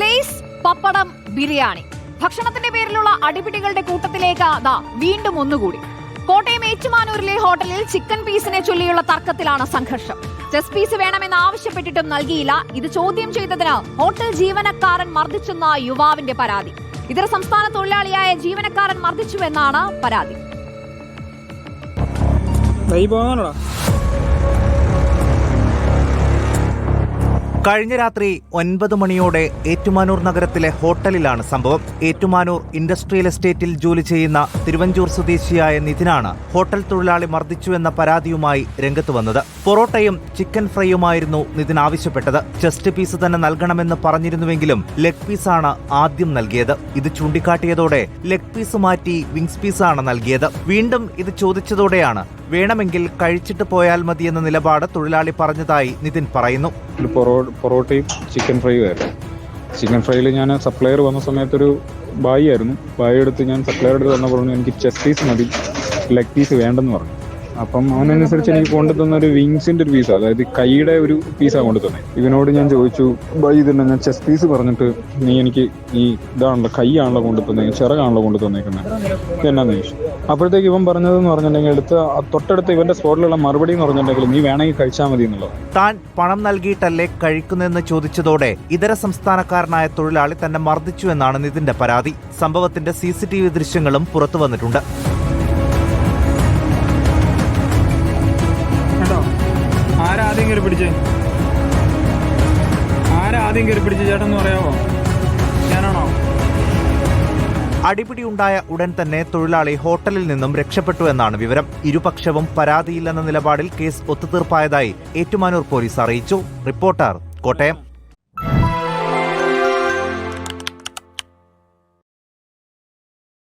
Lace പപ്പടം ബിരിയാണി. ഭക്ഷണത്തിന്റെ പേരിലുള്ള അടിപിടികളുടെ കൂട്ടത്തിലേക്ക് അതാ വീണ്ടും ഒന്നുകൂടി. കോട്ടയം ഏറ്റുമാനൂരിലെ ഹോട്ടലിൽ ചിക്കൻ പീസിനെ ചൊല്ലിയുള്ള തർക്കത്തിലാണ് സംഘർഷം. ചെസ് പീസ് വേണമെന്ന് ആവശ്യപ്പെട്ടിട്ടും നൽകിയില്ല. ഇത് ചോദ്യം ചെയ്തതിന് ഹോട്ടൽ ജീവനക്കാരൻ മർദ്ദിച്ചെന്ന യുവാവിന്റെ പരാതി. ഇതര സംസ്ഥാന തൊഴിലാളിയായ ജീവനക്കാരൻ മർദ്ദിച്ചുവെന്നാണ് പരാതി. കഴിഞ്ഞ രാത്രി ഒൻപത് മണിയോടെ ഏറ്റുമാനൂർ നഗരത്തിലെ ഹോട്ടലിലാണ് സംഭവം. ഏറ്റുമാനൂർ ഇൻഡസ്ട്രിയൽ എസ്റ്റേറ്റിൽ ജോലി ചെയ്യുന്ന തിരുവഞ്ചൂർ സ്വദേശിയായ നിതിനാണ് ഹോട്ടൽ തൊഴിലാളി മർദ്ദിച്ചുവെന്ന പരാതിയുമായി രംഗത്ത് വന്നത്. പൊറോട്ടയും ചിക്കൻ ഫ്രൈയുമായിരുന്നു നിതിൻ ആവശ്യപ്പെട്ടത്. ചെസ്റ്റ് പീസ് തന്നെ നൽകണമെന്ന് പറഞ്ഞിരുന്നുവെങ്കിലും ലെഗ് പീസാണ് ആദ്യം നൽകിയത്. ഇത് ചൂണ്ടിക്കാട്ടിയതോടെ ലെഗ് പീസ് മാറ്റി വിങ്സ് പീസാണ് നൽകിയത്. വീണ്ടും ഇത് ചോദിച്ചതോടെയാണ് വേണമെങ്കിൽ കഴിച്ചിട്ട് പോയാൽ മതി എന്ന നിലപാട് തൊഴിലാളി പറഞ്ഞതായി നിതിൻ പറയുന്നു. പൊറോട്ടയും ചിക്കൻ ഫ്രൈയും ആയിരുന്നു. ചിക്കൻ ഫ്രൈയിൽ ഞാൻ സപ്ലയർ വന്ന സമയത്തൊരു ബായി ആയിരുന്നു. ബായി എടുത്ത് ഞാൻ സപ്ലയർ എടുത്ത് വന്ന പറഞ്ഞു എനിക്ക് ചെസ് പീസ് മതി ലെഗ് പീസ് വേണ്ടെന്ന് പറഞ്ഞു. അപ്പം അവനനുസരിച്ച് എനിക്ക് കൊണ്ടുതന്ന ഒരു വിങ്സിന്റെ ഒരു പീസ് അതായത് കൈയുടെ ഒരു പീസാണ് കൊണ്ടുതന്നെ. ഇവനോട് ഞാൻ ചോദിച്ചു ബൈ ഇതന്നെ ഞാൻ ചെസ് പീസ് പറഞ്ഞിട്ട് നീ എനിക്ക് ഈ ഇതാണല്ലോ കൈയാണല്ലോ കൊണ്ടുതന്നെ ചിറകാണല്ലോ കൊണ്ടു തന്നേക്കുന്നത് എന്നാന്ന് ചോദിച്ചു അപ്പോഴത്തേക്ക് ഇവൻ പറഞ്ഞതെന്ന് പറഞ്ഞിട്ടുണ്ടെങ്കിൽ അടുത്ത തൊട്ടടുത്ത് ഇവന്റെ സ്പോട്ടിലുള്ള മറുപടി എന്ന് പറഞ്ഞിട്ടുണ്ടെങ്കിൽ നീ വേണമെങ്കിൽ കഴിച്ചാൽ മതി എന്നുള്ളത്. താൻ പണം നൽകിയിട്ടല്ലേ കഴിക്കുന്നതെന്ന് ചോദിച്ചതോടെ ഇതര സംസ്ഥാനക്കാരനായ തൊഴിലാളി തന്നെ മർദ്ദിച്ചു എന്നാണ് നിതിന്റെ പരാതി. സംഭവത്തിന്റെ സി ദൃശ്യങ്ങളും പുറത്തു വന്നിട്ടുണ്ട്. ആരാദ്യം കയറി പിടിച്ചേ. ആരാദ്യം കയറി പിടിച്ച? ചേട്ടൻ എന്ന് പറയാമോ ഞാനാണോ അടിപിടിയുണ്ടായ ഉടൻ തന്നെ തൊഴിലാളി ഹോട്ടലിൽ നിന്നും രക്ഷപ്പെട്ടു എന്നാണ് വിവരം. ഇരുപക്ഷവും പരാതിയില്ലെന്ന നിലപാടിൽ കേസ് ഒത്തുതീർപ്പായതായി ഏറ്റുമാനൂർ പോലീസ് അറിയിച്ചു. റിപ്പോർട്ടർ കോട്ടയം.